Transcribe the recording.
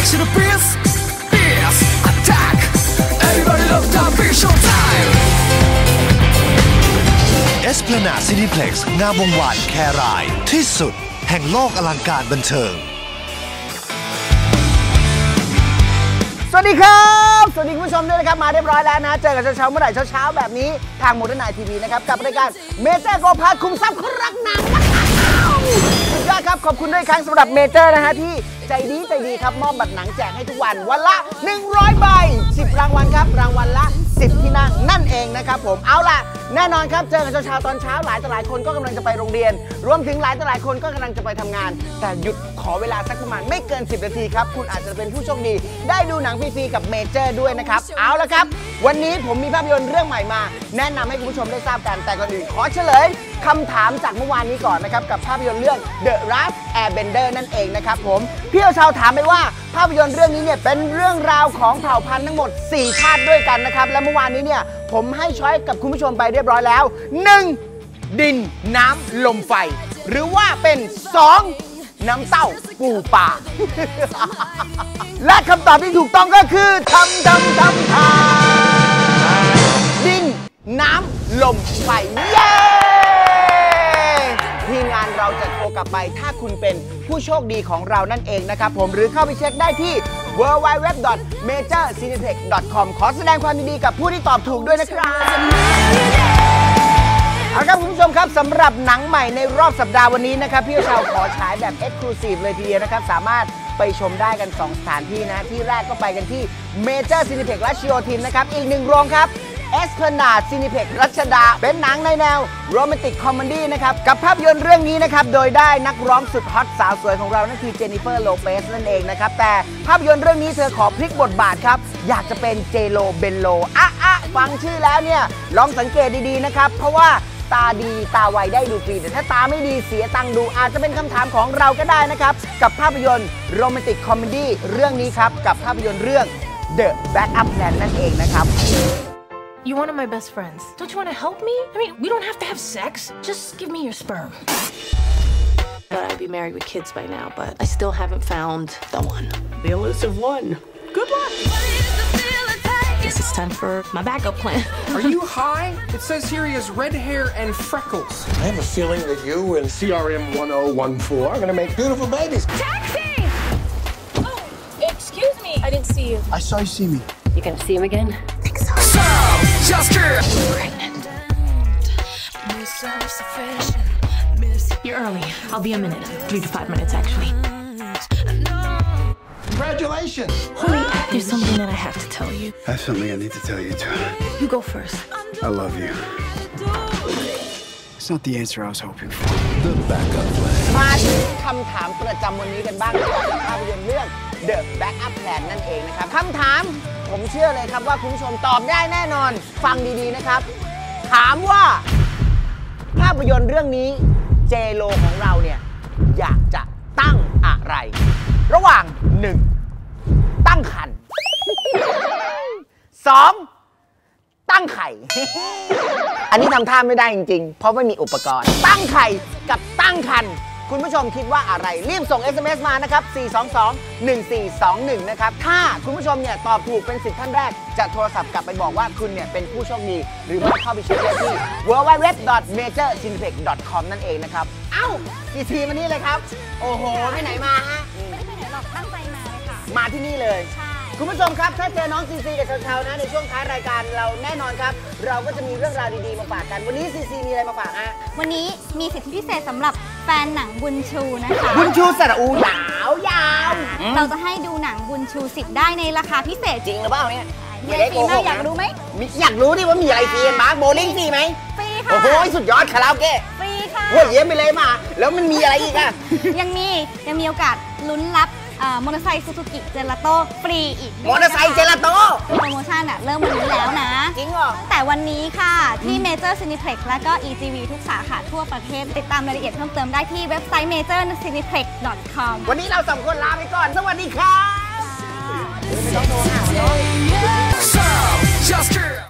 back to the beats Beats attack Everybody love the beat showtime เอสพลนาซินิเพล็กซ์งามวงวานแคราย ที่สุด แห่งโลกอลังการบันเทิง สวัสดีครับ สวัสดีคุณผู้ชมด้วยนะครับ มาเรียบร้อยแล้วนะ เจอกันเช้าๆเมื่อไหร่เช้าๆ แบบนี้ทางโมเดิร์นไนทีวีนะครับ กับรายการเมเจอร์โกพาร์คุมทรัพย์คนรักหนังสุดยอดครับ ขอบคุณด้วยอีกครั้งสำหรับเมเจอร์นะฮะที่ ใจดีใจดีครับ มอบบัตรหนังแจกให้ทุกวัน วันละ 100 ใบ 10 รางวัลครับ รางวัลละ 10 ที่นั่งนั่นเองนะครับผมเอาล่ะ แน่นอนครับ เจอกันเช้าตอนเช้าหลายต่อหลายคนก็กำลังจะไปโรงเรียน รวมถึงหลายต่อหลายคนก็กำลังจะไปทำงาน แต่หยุด ขอเวลาสักประมาณไม่เกิน 10 นาทีครับ คุณอาจจะเป็นผู้โชคดี ได้ดูหนังฟรีๆกับเมเจอร์ด้วยนะครับ เอาละครับ วันนี้ผมมีภาพยนตร์เรื่องใหม่มา แนะนำให้คุณผู้ชมได้ทราบกัน แต่ก่อนอื่นขอเฉลยคำถามจากเมื่อวานนี้ก่อนนะครับ กับภาพยนตร์เรื่อง The Last Airbender นั่นเองนะครับผมพี่เอาชาวถามไปว่าภาพยนตร์เรื่องนี้เนี่ยเป็นเรื่องราวของเผ่าพันธุ์ทั้งหมด 4 ชาติด้วยกันนะครับ และเมื่อวานนี้เนี่ยผมให้ช้อยกับคุณผู้ชมไปเรียบร้อยแล้ว 1. ดินน้ำลมไฟ หรือว่าเป็น 2. น้ำเต้าปูปลาและคำตอบที่ถูกต้องก็คือทำทำทำทำดินน้ำลมไฟเย้ทีมงานเราจะโทรกลับไปถ้าคุณเป็นผู้โชคดีของเรานั่นเองนะครับผมหรือเข้าไปเช็คได้ที่ www.majorcineplex.com ขอแสดงความยินดีกับผู้ที่ตอบถูกด้วยนะครับ เอาละครับคุณผู้ชมครับสำหรับหนังใหม่ในรอบสัปดาห์วันนี้นะครับพี่ชาวขอฉายแบบ Exclusive เลยทีเดียวนะครับ สามารถไปชมได้กัน 2 สถานที่นะ ที่แรกก็ไปกันที่ Major Cineplex รัชโยธินนะครับ อีกหนึ่งโรงครับ e s p l a n a d e Cineplex รัชดา เป็นหนังในแนวโรแมนติกคอมเมดี้นะครับ กับภาพยนตร์เรื่องนี้นะครับ โดยได้นักร้องสุดฮอตสาวสวยของเรา นั่นคือเจนนิเฟอร์โลเปสนั่นเองนะครับ แต่ภาพยนตร์เรื่องนี้เธอขอพลิกบทบาทครับ อยากจะเป็นเจโลเบนโลอะอะฟังชื่อแล้วเนี่ย ลองสังเกตดี ๆ นะครับ เพราะว่า ตาดีตาไวได้ดูฟรีแต่ถ้าตาไม่ดีเสียตังค์ดูอาจจะเป็นคำถามของเราก็ได้นะครับ กับภาพยนตร์โรแมนติกคอมเมดี้เรื่องนี้ครับ กับภาพยนตร์เรื่อง The Backup Plan นั่นเองนะครับ You're one of my best friends. Don't you want to help me? I mean, we don't have to have sex. Just give me your sperm. Thought I'd be married with kids by now, but I still haven't found the one. The elusive one. Good luck. Guess it's time for my backup plan. Are you high? It says here he has red hair and freckles. I have a feeling that you and CRM 1014 are going to make beautiful babies. Taxi! Oh, excuse me. I didn't see you. I saw you see me. You gonna see him again? So, just kidding Pregnant. You're early. I'll be a minute. Three to five minutes, actually. Congratulations. There's something that I have to tell you. I have something I need to tell you too. You go first. I love you. It's not the answer I was hoping for. มาถึงคำถามประจำวันนี้กันบ้างนะครับกับภาพยนตร์เรื่อง The Backup Plan นั่นเองนะครับคำถามผมเชื่อเลยครับว่าคุณผู้ชมตอบได้แน่นอน ฟังดีๆนะครับ ถามว่า ภาพยนตร์เรื่องนี้เจโลของเราเนี่ย อยากจะตั้งอะไร ระหว่าง 1. ตั้งคัน 2. ตั้งไข่ อันนี้ทำท่าไม่ได้จริง ๆ เพราะไม่มีอุปกรณ์ ตั้งไข่กับตั้งคัน คุณผู้ชมคิดว่าอะไร รีบส่ง SMS มานะครับ 422-1421 นะครับ ถ้าคุณผู้ชมเนี่ยตอบถูกเป็นสิทธิ์ท่านแรก จะโทรศัพท์กลับไปบอกว่าคุณเนี่ยเป็นผู้โชคดี หรือไม่เข้าไปเช็คได้ที่ www.majorcineplex.com นั่นเองนะครับ เอ้าซีซีมานี่เลยครับ โอ้โห ไปไหนมาฮะไม่ไปไหนหรอกตั้งใจมาเลย มาที่นี่เลย ใช่ คุณผู้ชมครับถ้าเจอน้องซีซีกับชาวๆนะในช่วงท้ายรายการเราแน่นอนครับ เราก็จะมีเรื่องราวดีๆมาฝากกันวันนี้ซีซีมีอะไรมาฝากฮะวันนี้มีสิทธิพิเศษสำหรับแฟนหนังบุญชูนะคะ บุญชูสระอูยาวยาวเราจะให้ดูหนังบุญชูสิบได้ในราคาพิเศษจริงหรือเปล่าเนี่ยมีอะไรฟรีมากอยากรู้ไหมมีอยากรู้ดิว่ามีอะไรฟรีมาร์คโบลิ่งฟรีไหมฟรีค่ะโอ้โหสุดยอดคาราโอเกะฟรีค่ะโอ้ยเยี่ยมไปเลยมา แล้วมันมีอะไรอีกอะยังมียังมีโอกาสลุ้นรับ เอ่อมอเตอร์ไซค์ซูซูกิเจลาโต้ฟรีอีกมอเตอร์ไซค์เจลาโต้โปรโมชั่นอะเริ่มวันนี้แล้วนะ จริงเหรอ ตั้งแต่วันนี้ค่ะ ที่ Major Cineplex และก็ EGV ทุกสาขาทั่วประเทศ ติดตามรายละเอียดเพิ่มเติมได้ที่เว็บไซต์ majorcineplex.com วันนี้เราสองคนลาไปก่อน สวัสดีครับ So, just kidding